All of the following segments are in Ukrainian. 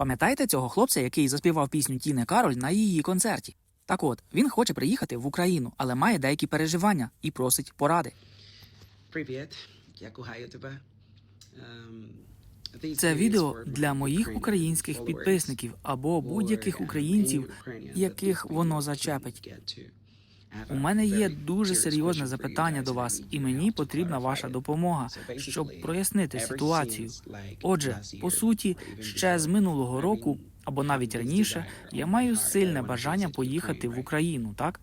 Пам'ятаєте цього хлопця, який заспівав пісню Тіни Кароль на її концерті? Так от, він хоче приїхати в Україну, але має деякі переживання і просить поради. Привіт, я кохаю тебе. Ем, Це відео для моїх українських підписників або будь-яких українців, яких воно зачепить. У мене є дуже серйозне запитання до вас, і мені потрібна ваша допомога, щоб прояснити ситуацію. Отже, по суті, ще з минулого року або навіть раніше я маю сильне бажання поїхати в? Україну, так?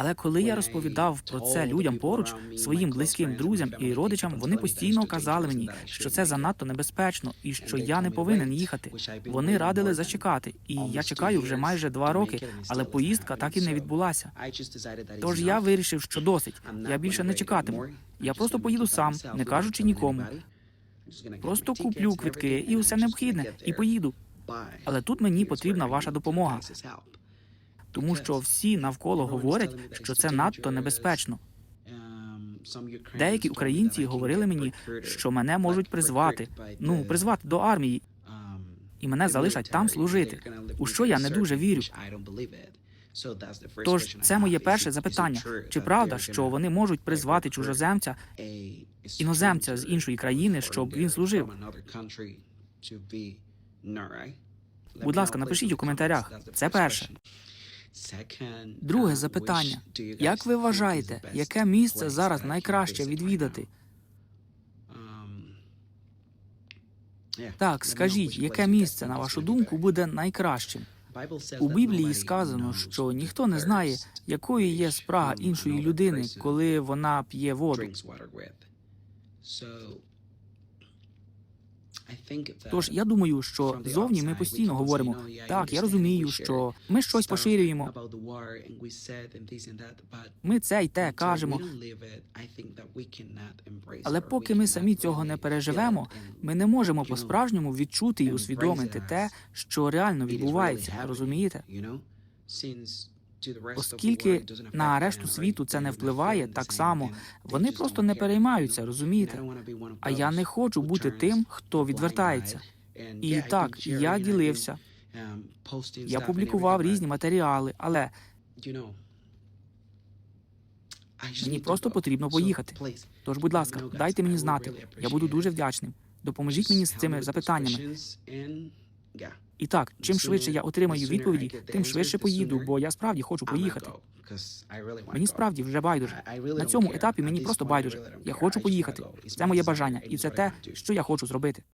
Але коли я розповідав про це людям поруч, своїм близьким друзям і родичам, вони постійно казали мені, що це занадто небезпечно і що я не повинен їхати. Вони радили зачекати, і я чекаю вже майже два роки, але поїздка так і не відбулася. Тож я вирішив, що досить. Я більше не чекатиму. Я просто поїду сам, не кажучи нікому. Просто куплю everything, і усе необхідне, і поїду. Але тут мені потрібна ваша допомога. Тому що всі навколо говорять, що це надто небезпечно. Um, Деякі українці говорили мені, що мене можуть призвати, ну призвати до армії, um, і мене залишать там служити. У що я не дуже вірю. Тож це моє перше запитання. Чи правда, що вони можуть призвати чужоземця, іноземця з іншої країни, щоб він служив? Будь ласка, напишіть у коментарях. Це перше. Друге запитання: як ви вважаєте, яке місце зараз найкраще відвідати? Так, скажіть, яке місце, на вашу думку, буде найкращим? У Біблії сказано, що ніхто не знає, якою є спрага іншої людини, коли вона п'є воду. Тож я думаю, що зовні ми постійно говоримо так, я розумію, що ми щось поширюємо, ми це й те кажемо. Але поки ми самі цього не переживемо, ми не можемо по-справжньому відчути і усвідомити те, що реально відбувається. Розумієте? Оскільки на решту світу це не впливає так само, вони просто не переймаються, розумієте? А я не хочу бути тим, хто відвертається. І так, я ділився, я публікував різні матеріали, але мені просто потрібно поїхати. Тож, будь ласка, дайте мені знати. Я буду дуже вдячним. Допоможіть мені з цими запитаннями. І так, чим швидше я отримаю відповіді, тим швидше поїду, бо я справді хочу поїхати. Мені справді вже байдуже. На цьому етапі мені просто байдуже. Я хочу поїхати. Це моє бажання, і це те, що я хочу зробити.